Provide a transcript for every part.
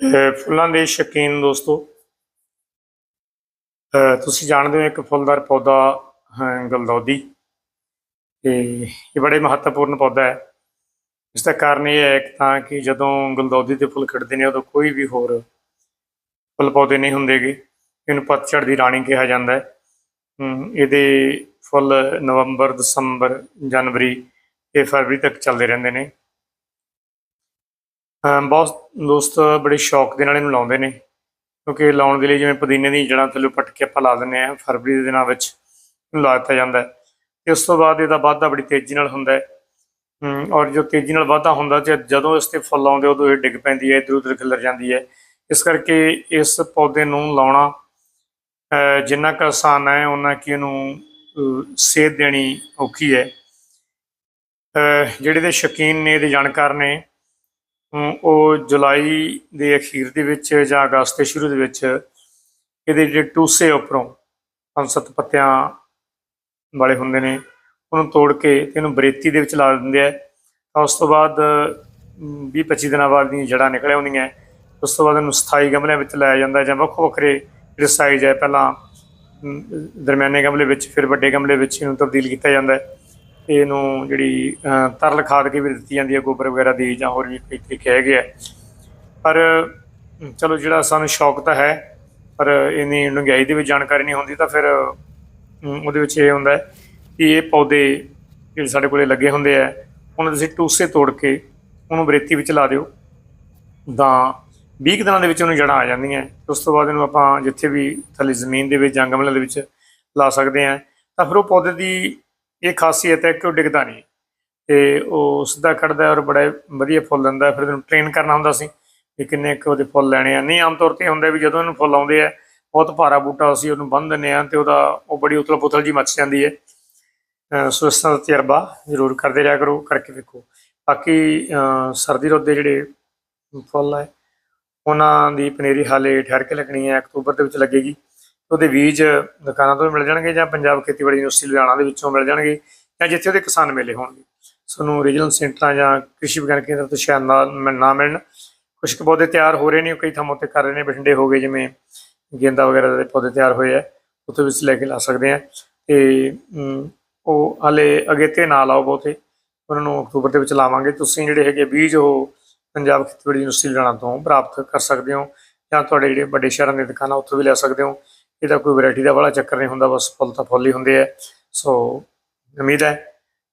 ਫੁੱਲਾਂ ਦੇ ਸ਼ੌਕੀਨ ਦੋਸਤੋ ਤੁਸੀਂ ਜਾਣਦੇ ਹੋ ਇੱਕ ਫੁੱਲਦਾਰ ਪੌਦਾ ਗਲਦੌਦੀ। ਤੇ ਇਹ ਬੜੇ ਮਹੱਤਵਪੂਰਨ ਪੌਦਾ ਹੈ। ਇਸ ਦਾ ਕਾਰਨ ਇਹ ਹੈ ਕਿ ਤਾਂ ਕਿ ਜਦੋਂ ਗਲਦੌਦੀ ਦੇ ਫੁੱਲ ਖਿੜਦੇ ਨੇ, ਉਦੋਂ ਕੋਈ ਵੀ ਹੋਰ ਫੁੱਲ ਪੌਦੇ ਨਹੀਂ ਹੁੰਦੇਗੇ। ਇਹਨੂੰ ਪਤਝੜ ਦੀ ਰਾਣੀ ਕਿਹਾ ਜਾਂਦਾ ਹੈ। ਇਹਦੇ ਫੁੱਲ ਨਵੰਬਰ, ਦਸੰਬਰ, ਜਨਵਰੀ ਤੇ ਫਰਵਰੀ ਤੱਕ ਚੱਲਦੇ ਰਹਿੰਦੇ ਨੇ। ਬਹੁਤ ਦੋਸਤ ਬੜੇ ਸ਼ੌਕ ਦੇ ਨਾਲ ਇਹਨੂੰ ਲਾਉਂਦੇ ਨੇ। ਕਿਉਂਕਿ ਲਾਉਣ ਦੇ ਲਈ ਜਿਵੇਂ ਪੁਦੀਨੇ ਦੀ ਜੜ੍ਹਾਂ ਥੱਲੇ ਪੱਟ ਕੇ ਆਪਾਂ ਲਾ ਦਿੰਦੇ ਆ ਫਰਵਰੀ ਦੇ ਦਿਨਾਂ ਵਿੱਚ ਲਾ ਦਿੱਤਾ ਜਾਂਦਾ ਹੈ। ਤੇ ਉਸ ਤੋਂ ਬਾਅਦ ਇਹਦਾ ਵਾਧਾ ਬੜੀ ਤੇਜ਼ੀ ਨਾਲ ਹੁੰਦਾ ਹੈ। ਔਰ ਜੋ ਤੇਜ਼ੀ ਨਾਲ ਵਾਧਾ ਹੁੰਦਾ ਤੇ ਜਦੋਂ ਇਸ ਤੇ ਫੁੱਲ ਆਉਂਦੇ ਉਦੋਂ ਇਹ ਡਿੱਗ ਪੈਂਦੀ ਹੈ, ਇੱਧਰ ਉੱਧਰ ਖਿਲਰ ਜਾਂਦੀ ਹੈ। ਇਸ ਕਰਕੇ ਇਸ ਪੌਦੇ ਨੂੰ ਲਾਉਣਾ ਜਿੰਨਾ ਕੁ ਆਸਾਨ ਹੈ ਉਹਨਾਂ ਕਿ ਇਹਨੂੰ ਸੇਧ ਦੇਣੀ ਔਖੀ ਹੈ। ਜਿਹੜੇ ਦੇ ਸ਼ੌਕੀਨ ਨੇ, ਇਹਦੇ ਜਾਣਕਾਰ ਨੇ ਉਹ ਜੁਲਾਈ ਦੇ ਅਖੀਰ ਦੇ ਵਿੱਚ ਜਾਂ ਅਗਸਤ ਦੇ ਸ਼ੁਰੂ ਦੇ ਵਿੱਚ ਇਹਦੇ ਜਿਹੜੇ ਟੂਸੇ ਉੱਪਰੋਂ ਪੰਜ ਸੱਤ ਪੱਤਿਆਂ ਵਾਲੇ ਹੁੰਦੇ ਨੇ, ਉਹਨੂੰ ਤੋੜ ਕੇ ਤੇ ਇਹਨੂੰ ਬਰੇਤੀ ਦੇ ਵਿੱਚ ਲਾ ਦਿੰਦੇ ਆ। ਤਾਂ ਉਸ ਤੋਂ ਬਾਅਦ 20 25 ਦਿਨਾਂ ਬਾਅਦ ਦੀਆਂ ਜੜ੍ਹਾਂ ਨਿਕਲ ਆਉਂਦੀਆਂ ਉਸ ਤੋਂ ਬਾਅਦ ਇਹਨੂੰ ਸਥਾਈ ਗਮਲਿਆਂ ਵਿੱਚ ਲਾਇਆ ਜਾਂਦਾ ਜਾਂ ਵੱਖੋ ਵੱਖਰੇ ਜਿਹੜੇ ਸਾਈਜ਼ ਹੈ ਪਹਿਲਾਂ ਦਰਮਿਆਨੇ ਗਮਲੇ ਵਿੱਚ, ਫਿਰ ਵੱਡੇ ਗਮਲੇ ਵਿੱਚ ਇਹਨੂੰ ਤਬਦੀਲ ਕੀਤਾ ਜਾਂਦਾ। ਹੈ ਇਹਨੂੰ ਜਿਹੜੀ ਤਰਲ ਖਾਦ ਕੇ ਵੀ ਦਿੱਤੀ ਜਾਂਦੀ ਹੈ, ਗੋਬਰ ਵਗੈਰਾ ਦੀ ਜਾਂ ਹੋਰ ਵੀ ਕਈ ਤਰੀਕੇ ਹੈਗੇ ਆ ਪਰ ਚਲੋ ਜਿਹੜਾ ਸਾਨੂੰ ਸ਼ੌਕ ਤਾਂ ਹੈ, ਪਰ ਇੰਨੀ ਡੂੰਘਾਈ ਦੇ ਵਿੱਚ ਜਾਣਕਾਰੀ ਨਹੀਂ ਹੁੰਦੀ ਤਾਂ ਫਿਰ ਉਹਦੇ ਵਿੱਚ ਇਹ ਹੁੰਦਾ ਹੈ ਕਿ ਇਹ ਪੌਦੇ ਜਿਹੜੇ ਸਾਡੇ ਕੋਲੇ ਲੱਗੇ ਹੁੰਦੇ ਆ, ਉਹਨਾਂ ਦੇ ਤੁਸੀਂ ਟੂਸੇ ਤੋੜ ਕੇ ਉਹਨੂੰ ਬਰੇਤੀ ਵਿੱਚ ਲਾ ਦਿਓ। ਤਾਂ 20 ਕੁ ਦਿਨਾਂ ਦੇ ਵਿੱਚ ਉਹਨੂੰ ਜੜ੍ਹਾਂ ਆ ਜਾਂਦੀਆਂ ਉਸ ਤੋਂ ਬਾਅਦ ਇਹਨੂੰ ਆਪਾਂ ਜਿੱਥੇ ਵੀ ਥੱਲੇ ਜ਼ਮੀਨ ਦੇ ਵਿੱਚ ਜਾਂ ਗਮਲੇ ਦੇ ਵਿੱਚ ਲਾ ਸਕਦੇ ਆ ਤਾਂ ਫਿਰ ਉਹ ਪੌਦੇ ਦੀ ਇਹ ਖਾਸੀਅਤ ਹੈ ਕਿ ਉਹ ਡਿੱਗਦਾ ਨਹੀਂ। ਤੇ ਉਹ ਸਿੱਧਾ ਕੱਢਦਾ ਔਰ ਬੜਾ ਵਧੀਆ ਫੁੱਲ ਦਿੰਦਾ। ਫਿਰ ਉਹਨੂੰ ਟ੍ਰੇਨ ਕਰਨਾ ਹੁੰਦਾ ਸੀ ਕਿ ਕਿੰਨੇ ਕੁ ਉਹਦੇ ਫੁੱਲ ਲੈਣੇ ਆ। ਨਹੀਂ, ਆਮ ਤੌਰ ਤੇ ਹੁੰਦਾ ਵੀ ਜਦੋਂ ਇਹਨੂੰ ਫੁੱਲ ਆਉਂਦੇ ਆ, ਬਹੁਤ ਭਾਰਾ ਬੂਟਾ ਅਸੀਂ ਉਹਨੂੰ ਬੰਨ੍ਹ ਦਿੰਦੇ ਆ ਤੇ ਉਹਦਾ ਉਹ ਬੜੀ ਉਤਲ ਪੁਤਲ ਜੀ ਮੱਚ ਜਾਂਦੀ ਹੈ। ਸੋ ਇਸ ਤਰ੍ਹਾਂ ਦਾ ਤਜਰਬਾ ਜ਼ਰੂਰ ਕਰਦੇ ਰਿਹਾ ਕਰੋ, ਕਰਕੇ ਵੇਖੋ। ਬਾਕੀ ਸਰਦੀ ਰੁੱਤ ਦੇ ਜਿਹੜੇ ਫੁੱਲ ਹੈ ਉਹਨਾਂ ਦੀ ਪਨੀਰੀ ਹਾਲੇ ਠਹਿਰ ਕੇ ਲੱਗਣੀ ਹੈ। ਅਕਤੂਬਰ ਦੇ ਵਿੱਚ ਲੱਗੇਗੀ। ਉਹਦੇ ਬੀਜ ਦੁਕਾਨਾਂ ਤੋਂ ਵੀ ਮਿਲ ਜਾਣਗੇ ਜਾਂ ਪੰਜਾਬ ਖੇਤੀਬਾੜੀ ਯੂਨੀਵਰਸਿਟੀ ਲੁਧਿਆਣਾ ਦੇ ਵਿੱਚੋਂ ਮਿਲ ਜਾਣਗੇ ਜਾਂ ਜਿੱਥੇ ਉਹਦੇ ਕਿਸਾਨ ਮੇਲੇ ਹੋਣਗੇ। ਸਾਨੂੰ ਰੀਜਨਲ ਸੈਂਟਰਾਂ ਜਾਂ ਕ੍ਰਿਸ਼ੀ ਵਿਗਿਆਨ ਕੇਂਦਰ ਤੋਂ ਸ਼ਾਇਦ ਨਾ ਮਿਲ- ਨਾ ਮਿਲਣ। ਕੁਝ ਕੁ ਪੌਦੇ ਤਿਆਰ ਹੋ ਰਹੇ ਨੇ ਕਈ ਥਾਵਾਂ ਤੇ ਕਰ ਰਹੇ ਨੇ ਬਠਿੰਡੇ ਹੋ ਗਏ ਜਿਵੇਂ ਗੇਂਦਾ ਵਗੈਰਾ ਦੇ ਪੌਦੇ ਤਿਆਰ ਹੋਏ ਆ ਉੱਥੇ ਵਿੱਚ ਲੈ ਕੇ ਲਾ ਸਕਦੇ ਆ ਤੇ ਅਮ, ਉਹ ਹਾਲੇ ਅਗੇਤੇ ਨਾ ਲਾਓ ਬਹੁਤੇ ਉਹਨਾਂ ਨੂੰ ਅਕਤੂਬਰ ਦੇ ਵਿੱਚ ਲਾਵਾਂਗੇ। ਤੁਸੀਂ ਜਿਹੜੇ ਹੈਗੇ ਬੀਜ ਉਹ ਪੰਜਾਬ ਖੇਤੀਬਾੜੀ ਯੂਨੀਵਰਸਿਟੀ ਲੁਧਿਆਣਾ ਤੋਂ ਪ੍ਰਾਪਤ ਕਰ ਸਕਦੇ ਹੋ ਜਾਂ ਤੁਹਾਡੇ ਜਿਹੜੇ ਵੱਡੇ ਸ਼ਹਿਰਾਂ ਦੇ ਦੁਕਾਨਾਂ ਉੱਥੋਂ ਵੀ ਲੈ ਸਕਦੇ ਹੋ। ਇਹਦਾ ਕੋਈ ਵੈਰਾਈਟੀ ਦਾ ਵਾਲਾ ਚੱਕਰ ਨਹੀਂ ਹੁੰਦਾ, ਬਸ ਫੁੱਲ ਤਾਂ ਫੁੱਲ ਹੀ ਹੁੰਦੇ ਆ। ਸੋ ਉਮੀਦ ਹੈ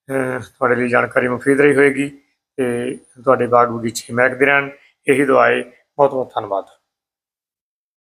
ਤੁਹਾਡੇ ਲਈ ਜਾਣਕਾਰੀ ਮੁਫੀਦ ਰਹੀ ਹੋਏਗੀ ਤੇ ਤੁਹਾਡੇ ਬਾਗ ਬਗੀਚੇ ਮਹਿਕਦੇ ਰਹਿਣ। ਇਹੀ ਦੁਆਏ ਬਹੁਤ ਬਹੁਤ ਧੰਨਵਾਦ।